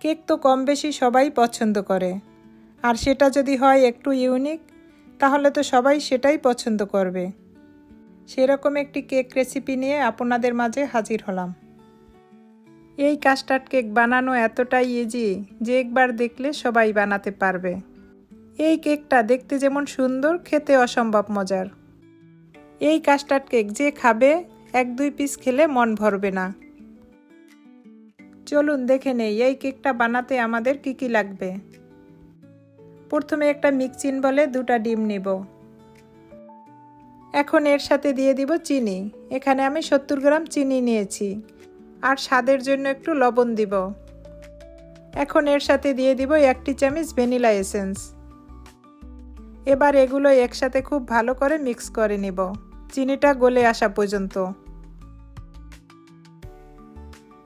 Cake তো কম বেশি সবাই পছন্দ করে। আর সেটা যদি হয় একটু ইউনিক, তাহলে তো সবাই সেটাই পছন্দ করবে। সেরকম একটি কেক রেসিপি নিয়ে আপনাদের মাঝে হাজির হলাম। এই কাস্টার্ড কেক বানানো এতটাই ইজি যে একবার দেখলে সবাই বানাতে পারবে। এই কেকটা দেখতে যেমন সুন্দর, খেতে অসম্ভব মজার। এই কাস্টার্ড কেক যে খাবে, এক দুই পিস খেলে মন ভরবে না। চলুন দেখে নেই, এই কেকটা বানাতে আমাদের কি কি লাগবে? প্রথমে একটা মিক্সিন বলে দুটা ডিম নিব। এখন এর সাথে দিয়ে দিব চিনি। এখানে আমি সত্তর গ্রাম চিনি নিয়েছি। আর স্বাদের জন্য একটু লবণ দিব। এখন এর সাথে দিয়ে দিব একটি চামচ ভ্যানিলা এসেন্স। এবার এগুলো একসাথে খুব ভালো করে মিক্স করে নিব। চিনিটা গলে আসা পর্যন্ত।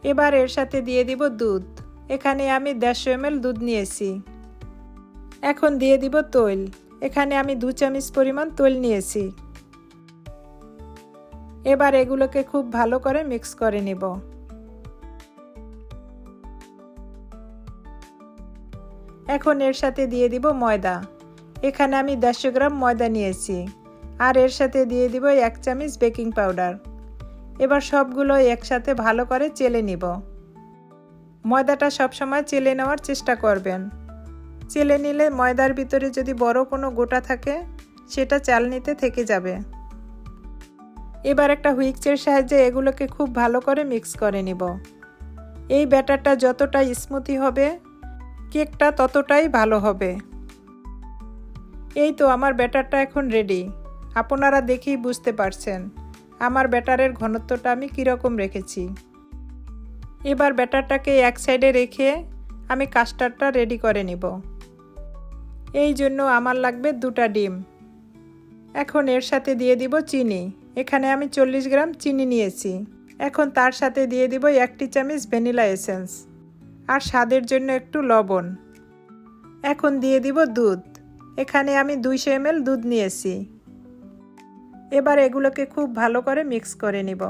এবার এর সাথে দিয়ে দিব দুধ। এখানে আমি দেড়শো এম দুধ নিয়েছি। এখন দিয়ে দিব তৈল। এখানে আমি দু চামচ পরিমাণ তৈল নিয়েছি। এবার এগুলোকে খুব ভালো করে মিক্স করে নিব। এখন এর সাথে দিয়ে দিব ময়দা। এখানে আমি দেড়শো গ্রাম ময়দা নিয়েছি। আর এর সাথে দিয়ে দিব এক চামচ বেকিং পাউডার। এবার সবগুলো একসাথে ভালো করে চেলে নিব। ময়দাটা সবসময় চেলে নেওয়ার চেষ্টা করবেন। চেলে নিলে ময়দার ভিতরে যদি বড় কোনো গোটা থাকে, সেটা চালনিতে থেকে যাবে। এবার একটা হুইক্সের সাহায্যে এগুলোকে খুব ভালো করে মিক্স করে নিব। এই ব্যাটারটা যতটা স্মুথি হবে, কেকটা ততটাই ভালো হবে। এই তো আমার ব্যাটারটা এখন রেডি। আপনারা দেখেই বুঝতে পারছেন। আমার ব্যাটারের ঘনত্বটা আমি কীরকম রেখেছি? এবার ব্যাটারটাকে এক সাইডে রেখে আমি কাস্টার্ডটা রেডি করে নিব। এই জন্য আমার লাগবে দুটা ডিম। এখন এর সাথে দিয়ে দিব চিনি। এখানে আমি চল্লিশ গ্রাম চিনি নিয়েছি। এখন তার সাথে দিয়ে দিব একটি চামচ ভ্যানিলা এসেন্স আর স্বাদের জন্য একটু লবণ। এখন দিয়ে দিব দুধ। এখানে আমি দুইশো এমএল দুধ নিয়েছি। এবার এগুলোকে খুব ভালো করে মিক্স করে নিব।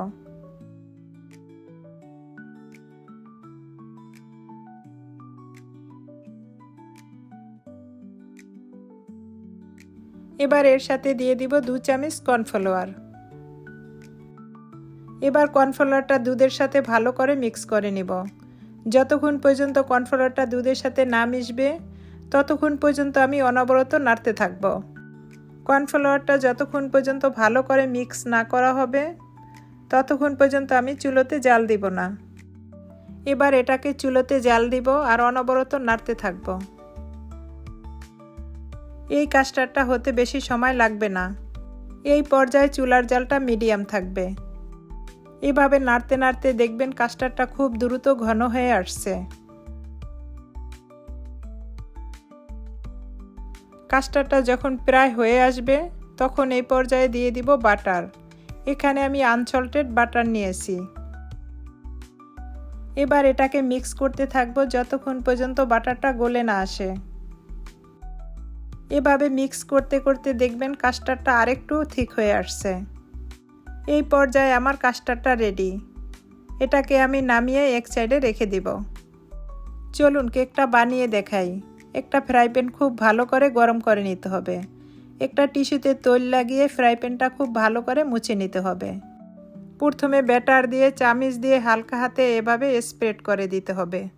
এবার এর সাথে দিয়ে দিব দু চামচ কর্নফ্লাওয়ার। এবার কর্নফ্লাওয়ারটা দুধের সাথে ভালো করে মিক্স করে নিব। যতক্ষণ পর্যন্ত কর্নফ্লাওয়ারটা দুধের সাথে না মিশবে, ততক্ষণ পর্যন্ত আমি অনবরত নাড়তে থাকব। কর্নফ্লাওয়ারটা যতক্ষণ পর্যন্ত ভালো করে মিক্স না করা হবে, ততক্ষণ পর্যন্ত আমি চুলোতে জাল দিব না। এবার এটাকে চুলোতে জাল দিব আর অনবরত নাড়তে থাকব। এই কাস্টারটা হতে বেশি সময় লাগবে না। এই পর্যায়ে চুলার জালটা মিডিয়াম থাকবে। এভাবে নাড়তে নাড়তে দেখবেন কাস্টারটা খুব দ্রুত ঘন হয়ে আসছে। কাস্টারটা যখন প্রায় হয়ে আসবে, তখন এই পর্যায়ে দিয়ে দিব বাটার। এখানে আমি আনসল্টেড বাটার নিয়েছি। এবার এটাকে মিক্স করতে থাকব যতক্ষণ পর্যন্ত বাটারটা গলে না আসে। এভাবে মিক্স করতে করতে দেখবেন কাস্টারটা আরেকটু ঠিক হয়ে আসছে। এই পর্যায়ে আমার কাস্টারটা রেডি। এটাকে আমি নামিয়ে এক সাইডে রেখে দিব। চলুন কেকটা বানিয়ে দেখাই। একটা ফ্রাই প্যান খুব ভালো করে গরম করে নিতে হবে। একটা টিস্যুতে তৈল লাগিয়ে ফ্রাই প্যানটা খুব ভালো করে মুছে নিতে হবে। প্রথমে ব্যাটার দিয়ে, চামিচ দিয়ে হালকা হাতে এভাবে স্প্রেড করে দিতে হবে।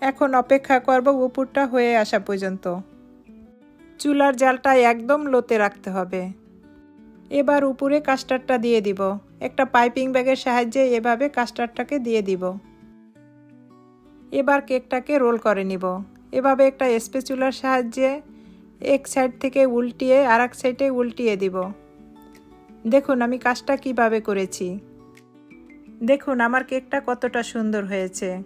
এখন অপেক্ষা করব উপরটা হয়ে আসা পর্যন্ত। চুলার জালটা একদম লোতে রাখতে হবে। এবার উপরে কাস্টারটা দিয়ে দিব। একটা পাইপিং ব্যাগের সাহায্যে এভাবে কাস্টারটাকে দিয়ে দিব। এবার কেকটাকে রোল করে নিব। এভাবে একটা স্পেচুলার সাহায্যে এক সাইড থেকে উল্টিয়ে আর এক সাইডে উল্টিয়ে দিব। দেখুন, আমি কাজটা কীভাবে করেছি। দেখুন, আমার কেকটা কতটা সুন্দর হয়েছে।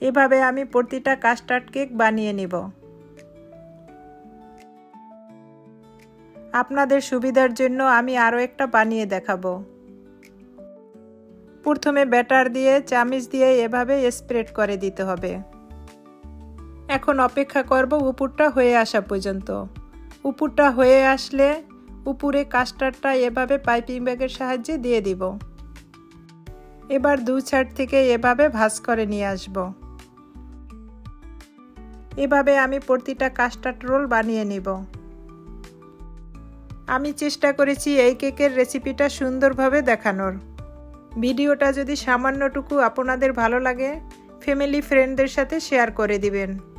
এভাবে আমি প্রতিটা কাস্টার্ড কেক বানিয়ে নিব। আপনাদের সুবিধার জন্য আমি আরও একটা বানিয়ে দেখাবো। প্রথমে ব্যাটার দিয়ে, চামিচ দিয়ে এভাবে স্প্রেড করে দিতে হবে। এখন অপেক্ষা করব উপুরটা হয়ে আসা পর্যন্ত। উপুরটা হয়ে আসলে উপরে কাস্টারটা এভাবে পাইপিং ব্যাগের সাহায্যে দিয়ে দিব। এবার দু সাইড থেকে এভাবে ভাজ করে নিয়ে আসব। এভাবে আমি প্রতিটা কাস্টার্ড রোল বানিয়ে নিব। আমি চেষ্টা করেছি এই কেকের রেসিপিটা সুন্দরভাবে দেখানোর। ভিডিওটা যদি সামান্যটুকু আপনাদের ভালো লাগে, ফ্যামিলি, ফ্রেন্ডদের সাথে শেয়ার করে দিবেন।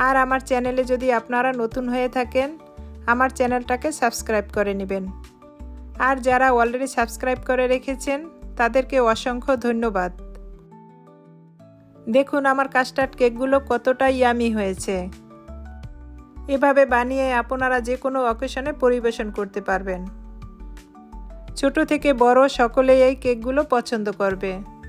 আর আমার চ্যানেলে যদি আপনারা নতুন হয়ে থাকেন, আমার চ্যানেলটাকে সাবস্ক্রাইব করে নেবেন। আর যারা অলরেডি সাবস্ক্রাইব করে রেখেছেন, তাদেরকে অসংখ্য ধন্যবাদ। দেখুন আমার কাস্টার্ড কেকগুলো কতটা ইয়ামি হয়েছে। এভাবে বানিয়ে আপনারা যে কোনো অকেশনে পরিবেশন করতে পারবেন। ছোট থেকে বড় সকলেই এই কেকগুলো পছন্দ করবে।